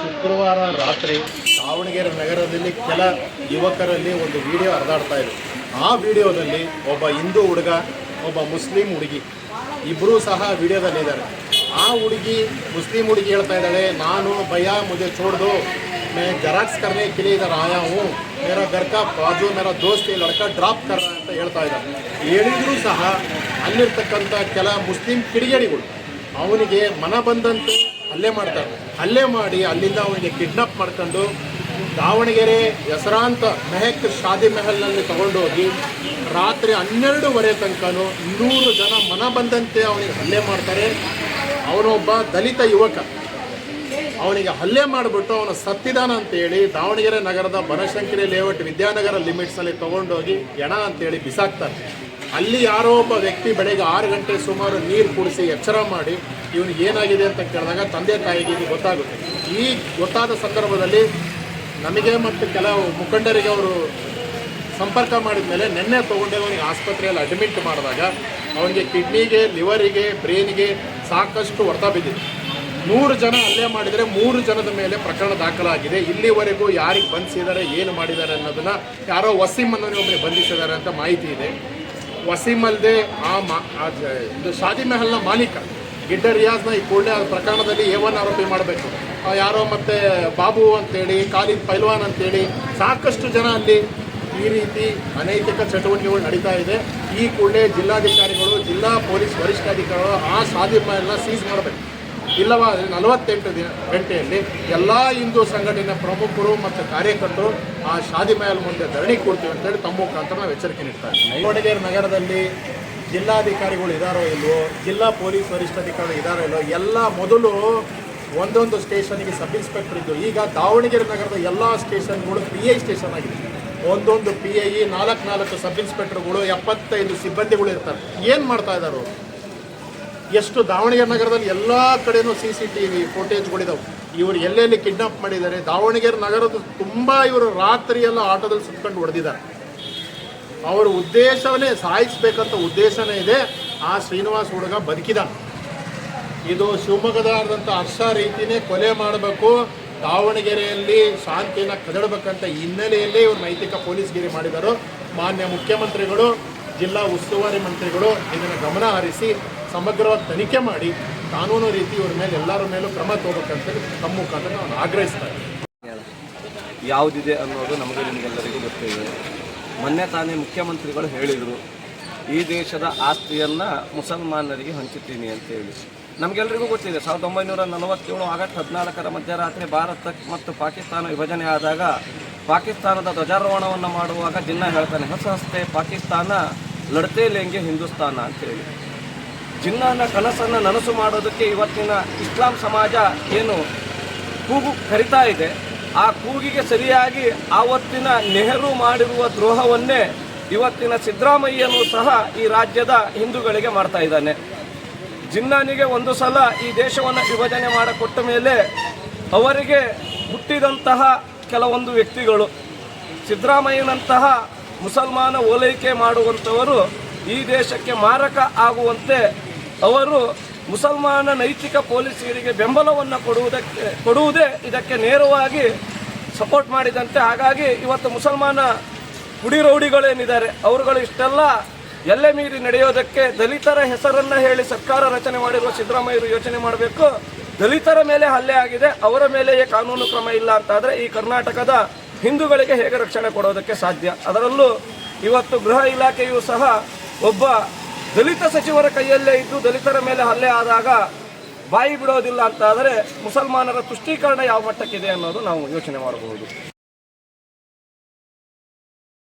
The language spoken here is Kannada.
ಶುಕ್ರವಾರ ರಾತ್ರಿ ದಾವಣಗೆರೆ ನಗರದಲ್ಲಿ ಕೆಲ ಯುವಕರಲ್ಲಿ ಒಂದು ವಿಡಿಯೋ ಹರಿದಾಡ್ತಾ ಇದೆ. ಆ ವಿಡಿಯೋದಲ್ಲಿ ಒಬ್ಬ ಹಿಂದೂ ಹುಡುಗ, ಒಬ್ಬ ಮುಸ್ಲಿಂ ಹುಡುಗಿ ಇಬ್ಬರೂ ಸಹ ವಿಡಿಯೋದಲ್ಲಿ ಇದ್ದಾರೆ ಆ ಹುಡುಗಿ ಮುಸ್ಲಿಂ ಹುಡುಗಿ ಹೇಳ್ತಾ ಇದ್ದಾಳೆ, ನಾನು ಭಯ ಮುದೆ ಚೋಡ್ದು, ಮೇ ಜೆರಾಕ್ಸ್ ಕರ್ನೆ ಕಿಲಿ ಇದರ ಆಯಾ ಹೂ, ಮೇರ ಗರ್ಕ ಬಾಜು, ಮೇರ ದೋಸ್ತಿ ಲಡ್ಕ ಡ್ರಾಪ್ ಕರ ಅಂತ ಹೇಳ್ತಾ ಇದ್ದಾರೆ ಹೇಳಿದರೂ ಸಹ ಅಲ್ಲಿರ್ತಕ್ಕಂಥ ಕೆಲ ಮುಸ್ಲಿಂ ಕಿಡಿಗೇಡಿಗಳು ಅವನಿಗೆ ಮನ ಬಂದಂತೆ ಹಲ್ಲೆ ಮಾಡ್ತಾರೆ. ಹಲ್ಲೆ ಮಾಡಿ ಅಲ್ಲಿಂದ ಅವನಿಗೆ ಕಿಡ್ನಾಪ್ ಮಾಡ್ಕೊಂಡು ದಾವಣಗೆರೆ ಹೆಸರಾಂತ ಮೆಹಕ್ ಶಾದಿ ಮೆಹಲ್ನಲ್ಲಿ ತಗೊಂಡೋಗಿ ರಾತ್ರಿ ಹನ್ನೆರಡುವರೆ ತನಕ ನೂರು ಜನ ಮನ ಬಂದಂತೆ ಅವನಿಗೆ ಹಲ್ಲೆ ಮಾಡ್ತಾರೆ. ಅವನೊಬ್ಬ ದಲಿತ ಯುವಕ. ಅವನಿಗೆ ಹಲ್ಲೆ ಮಾಡಿಬಿಟ್ಟು ಅವನು ಸತ್ತಿದಾನ ಅಂತೇಳಿ ದಾವಣಗೆರೆ ನಗರದ ಬನಶಂಕರಿ ಲೇಔಟ್ ವಿದ್ಯಾನಗರ ಲಿಮಿಟ್ಸಲ್ಲಿ ತೊಗೊಂಡೋಗಿ ಎಣ ಅಂತೇಳಿ ಬಿಸಾಕ್ತಾರೆ ಅಲ್ಲಿ ಯಾರೋ ಒಬ್ಬ ವ್ಯಕ್ತಿ ಬೆಳಗ್ಗೆ ಆರು ಗಂಟೆ ಸುಮಾರು ನೀರು ಕುಡಿಸಿ ಎಚ್ಚರ ಮಾಡಿ, ಇವನು ಏನಾಗಿದೆ ಅಂತ ಕೇಳಿದಾಗ ತಂದೆ ತಾಯಿಗೆ ಇದು ಗೊತ್ತಾಗುತ್ತೆ. ಈ ಗೊತ್ತಾದ ಸಂದರ್ಭದಲ್ಲಿ ನಮಗೆ ಮತ್ತು ಕೆಲವು ಮುಖಂಡರಿಗೆ ಅವರು ಸಂಪರ್ಕ ಮಾಡಿದ ಮೇಲೆ ನಿನ್ನೆ ತೊಗೊಂಡೆ ಅವನಿಗೆ ಆಸ್ಪತ್ರೆಯಲ್ಲಿ ಅಡ್ಮಿಟ್ ಮಾಡಿದಾಗ ಅವನಿಗೆ ಕಿಡ್ನಿಗೆ, ಲಿವರಿಗೆ, ಬ್ರೈನ್ಗೆ ಸಾಕಷ್ಟು ಹೊಡೆತ ಬಿದ್ದಿದೆ. ನೂರು ಜನ ಅಲ್ಲೇ ಮಾಡಿದರೆ ಮೂರು ಜನದ ಮೇಲೆ ಪ್ರಕರಣ ದಾಖಲಾಗಿದೆ. ಇಲ್ಲಿವರೆಗೂ ಯಾರಿಗೆ ಬಂಧಿಸಿದ್ದಾರೆ, ಏನು ಮಾಡಿದ್ದಾರೆ ಅನ್ನೋದನ್ನು ಯಾರೋ ವಸೀಮ್ ಅನ್ನೋನಿಗೆ ಒಬ್ಬರಿಗೆ ಬಂಧಿಸಿದ್ದಾರೆ ಅಂತ ಮಾಹಿತಿ ಇದೆ. ವಸೀಮ್ ಅಲ್ದೆ ಆ ಮಾ ಇದು ಶಾದಿ ಮೆಹಲ್ನ ಮಾಲೀಕ. ಗಿಡ್ಡ ರಿಯಾಜ್ನ ಈ ಕೂಡಲೇ ಪ್ರಕರಣದಲ್ಲಿ ಎ ಒನ್ ಆರೋಪಿ ಮಾಡಬೇಕು. ಯಾರೋ ಮತ್ತೆ ಬಾಬು ಅಂತೇಳಿ, ಖಾಲಿದ್ ಪೈಲ್ವಾನ್ ಅಂತೇಳಿ ಸಾಕಷ್ಟು ಜನ ಅಲ್ಲಿ ಈ ರೀತಿ ಅನೈತಿಕ ಚಟುವಟಿಕೆಗಳು ನಡೀತಾ ಇದೆ. ಈ ಕೂಡಲೇ ಜಿಲ್ಲಾಧಿಕಾರಿಗಳು, ಜಿಲ್ಲಾ ಪೊಲೀಸ್ ವರಿಷ್ಠಾಧಿಕಾರಿಗಳು ಆ ಶಾದಿ ಮೆಹಲ್ನ ಸೀಸ್ ಮಾಡಬೇಕು. ಇಲ್ಲವಾದರೆ ನಲವತ್ತೆಂಟು ದಿನ ಗಂಟೆಯಲ್ಲಿ ಎಲ್ಲ ಹಿಂದೂ ಸಂಘಟನೆ ಪ್ರಮುಖರು ಮತ್ತು ಕಾರ್ಯಕರ್ತರು ಆ ಶಾದಿ ಮಹಲ್ ಮುಂದೆ ಧರಣಿ ಕೊಡ್ತೀವಿ ಅಂತೇಳಿ ತಮ್ಮ ಮುಖಾಂತರ ನಾವು ಎಚ್ಚರಿಕೆ ನೀಡ್ತಾರೆ ದಾವಣಗೆರೆ ನಗರದಲ್ಲಿ ಜಿಲ್ಲಾಧಿಕಾರಿಗಳು ಇದ್ದಾರೋ ಇಲ್ವೋ, ಜಿಲ್ಲಾ ಪೊಲೀಸ್ ವರಿಷ್ಠಾಧಿಕಾರಿ ಇದಾರೋ ಇಲ್ವೋ, ಎಲ್ಲ ಮೊದಲು ಒಂದೊಂದು ಸ್ಟೇಷನ್ಗೆ ಸಬ್ ಇನ್ಸ್ಪೆಕ್ಟರ್ ಇದ್ದು, ಈಗ ದಾವಣಗೆರೆ ನಗರದ ಎಲ್ಲ ಸ್ಟೇಷನ್ಗಳು ಪಿ ಐ ಸ್ಟೇಷನ್ ಆಗಿದೆ. ಒಂದೊಂದು ಪಿ ಐ ನಾಲ್ಕು ನಾಲ್ಕು ಸಬ್ ಇನ್ಸ್ಪೆಕ್ಟರ್ಗಳು, ಎಪ್ಪತ್ತೈದು ಸಿಬ್ಬಂದಿಗಳು ಇರ್ತಾರೆ. ಏನು ಮಾಡ್ತಾ ಇದ್ದಾರೆ? ಎಷ್ಟು ದಾವಣಗೆರೆ ನಗರದಲ್ಲಿ ಎಲ್ಲ ಕಡೆನೂ ಸಿ ಸಿ ಟಿ ವಿ ಫೋಟೇಜ್ಗಳಿದಾವೆ ಇವರು ಎಲ್ಲೆಲ್ಲಿ ಕಿಡ್ನಾಪ್ ಮಾಡಿದ್ದಾರೆ, ದಾವಣಗೆರೆ ನಗರದ ತುಂಬ ಇವರು ರಾತ್ರಿ ಎಲ್ಲ ಆಟೋದಲ್ಲಿ ಸುತ್ಕೊಂಡು ಹೊಡೆದಿದ್ದಾರೆ. ಅವರ ಉದ್ದೇಶವನ್ನೇ ಸಾಯಿಸ್ಬೇಕಂತ ಉದ್ದೇಶನೇ ಇದೆ. ಆ ಶ್ರೀನಿವಾಸ್ ಹುಡುಗ ಬದುಕಿದ ಇದು ಶಿವಮೊಗ್ಗದಾದಂಥ ಹರ್ಷ ರೀತಿನೇ ಕೊಲೆ ಮಾಡಬೇಕು, ದಾವಣಗೆರೆಯಲ್ಲಿ ಶಾಂತಿಯನ್ನು ಕದಡಬೇಕಂತ ಹಿನ್ನೆಲೆಯಲ್ಲಿ ಇವರು ನೈತಿಕ ಪೊಲೀಸ್ಗಿರಿ ಮಾಡಿದರು. ಮಾನ್ಯ ಮುಖ್ಯಮಂತ್ರಿಗಳು, ಜಿಲ್ಲಾ ಉಸ್ತುವಾರಿ ಮಂತ್ರಿಗಳು ಇದನ್ನು ಗಮನ ಹರಿಸಿ ಸಮಗ್ರವಾಗಿ ತನಿಖೆ ಮಾಡಿ ಕಾನೂನು ರೀತಿ ಇವ್ರ ಮೇಲೆ ಎಲ್ಲರ ಮೇಲೂ ಕ್ರಮ ತಗೋಬೇಕಂತೇಳಿ ತಮ್ಮ ಮುಖಾಂತರ ನಾನು ಆಗ್ರಹಿಸ್ತಾ ಇದ್ದೀನಿ ಯಾವುದಿದೆ ಅನ್ನೋದು ನಮಗೆ ನಿಮಗೆಲ್ಲರಿಗೂ ಗೊತ್ತಿದೆ ಮೊನ್ನೆ ತಾನೇ ಮುಖ್ಯಮಂತ್ರಿಗಳು ಹೇಳಿದರು, ಈ ದೇಶದ ಆಸ್ತಿಯನ್ನು ಮುಸಲ್ಮಾನರಿಗೆ ಹಂಚುತ್ತೀನಿ ಅಂತೇಳಿ ನಮಗೆಲ್ಲರಿಗೂ ಗೊತ್ತಿದೆ, ಸಾವಿರದ ಒಂಬೈನೂರ ನಲವತ್ತೇಳು ಆಗಸ್ಟ್ ಹದಿನಾಲ್ಕರ ಮಧ್ಯರಾತ್ರಿ ಭಾರತ ಮತ್ತು ಪಾಕಿಸ್ತಾನ ವಿಭಜನೆ ಆದಾಗ ಪಾಕಿಸ್ತಾನದ ಧ್ವಜಾರೋಹಣವನ್ನು ಮಾಡುವಾಗ ಜಿನ್ನ ಹೇಳ್ತಾನೆ, ಹೊಸ ಹಸ್ತೆ ಪಾಕಿಸ್ತಾನ ಲಡ್ತೇ ಲೆಂಗೆ ಹಿಂದೂಸ್ತಾನ ಅಂತೇಳಿ ಜಿನ್ನಾನ ಕನಸನ್ನು ನನಸು ಮಾಡೋದಕ್ಕೆ ಇವತ್ತಿನ ಇಸ್ಲಾಂ ಸಮಾಜ ಏನು ಕೂಗು ಕರಿತಾ ಇದೆ, ಆ ಕೂಗಿಗೆ ಸರಿಯಾಗಿ ಆವತ್ತಿನ ನೆಹರು ಮಾಡಿರುವ ದ್ರೋಹವನ್ನೇ ಇವತ್ತಿನ ಸಿದ್ದರಾಮಯ್ಯನೂ ಸಹ ಈ ರಾಜ್ಯದ ಹಿಂದೂಗಳಿಗೆ ಮಾಡ್ತಾ ಇದ್ದಾನೆ. ಜಿನ್ನಾನಿಗೆ ಒಂದು ಸಲ ಈ ದೇಶವನ್ನು ವಿಭಜನೆ ಮಾಡಿಕೊಟ್ಟ ಮೇಲೆ ಅವರಿಗೆ ಹುಟ್ಟಿದಂತಹ ಕೆಲವೊಂದು ವ್ಯಕ್ತಿಗಳು, ಸಿದ್ದರಾಮಯ್ಯನಂತಹ ಮುಸಲ್ಮಾನ ಓಲೈಕೆ ಮಾಡುವಂಥವರು ಈ ದೇಶಕ್ಕೆ ಮಾರಕ ಆಗುವಂತೆ ಅವರು ಮುಸಲ್ಮಾನ ನೈತಿಕ ಪೊಲೀಸರಿಗೆ ಬೆಂಬಲವನ್ನು ಕೊಡುವುದಕ್ಕೆ, ಕೊಡುವುದೇ ಇದಕ್ಕೆ ನೇರವಾಗಿ ಸಪೋರ್ಟ್ ಮಾಡಿದಂತೆ. ಹಾಗಾಗಿ ಇವತ್ತು ಮುಸಲ್ಮಾನ ಪುಡಿ ರೌಡಿಗಳೇನಿದ್ದಾರೆ, ಅವರುಗಳು ಇಷ್ಟೆಲ್ಲ ಎಲ್ಲೆ ಮೀರಿ ನಡೆಯೋದಕ್ಕೆ ದಲಿತರ ಹೆಸರನ್ನು ಹೇಳಿ ಸರ್ಕಾರ ರಚನೆ ಮಾಡಿರುವ ಸಿದ್ದರಾಮಯ್ಯರು ಯೋಚನೆ ಮಾಡಬೇಕು. ದಲಿತರ ಮೇಲೆ ಹಲ್ಲೆ ಆಗಿದೆ, ಅವರ ಮೇಲೆಯೇ ಕಾನೂನು ಕ್ರಮ ಇಲ್ಲ ಅಂತಾದರೆ ಈ ಕರ್ನಾಟಕದ ಹಿಂದೂಗಳಿಗೆ ಹೇಗೆ ರಕ್ಷಣೆ ಕೊಡೋದಕ್ಕೆ ಸಾಧ್ಯ? ಅದರಲ್ಲೂ ಇವತ್ತು ಗೃಹ ಇಲಾಖೆಯೂ ಸಹ ಒಬ್ಬ ದಲಿತ ಸಚಿವರ ಕೈಯಲ್ಲೇ ಇದ್ದು ದಲಿತರ ಮೇಲೆ ಹಲ್ಲೆ ಆದಾಗ ಬಾಯಿ ಬಿಡೋದಿಲ್ಲ ಅಂತ ಆದರೆ ಮುಸಲ್ಮಾನರ ತುಷ್ಟೀಕರಣ ಯಾವ ಮಟ್ಟಕ್ಕಿದೆ ಅನ್ನೋದು ನಾವು ಯೋಚನೆ ಮಾಡಬಹುದು.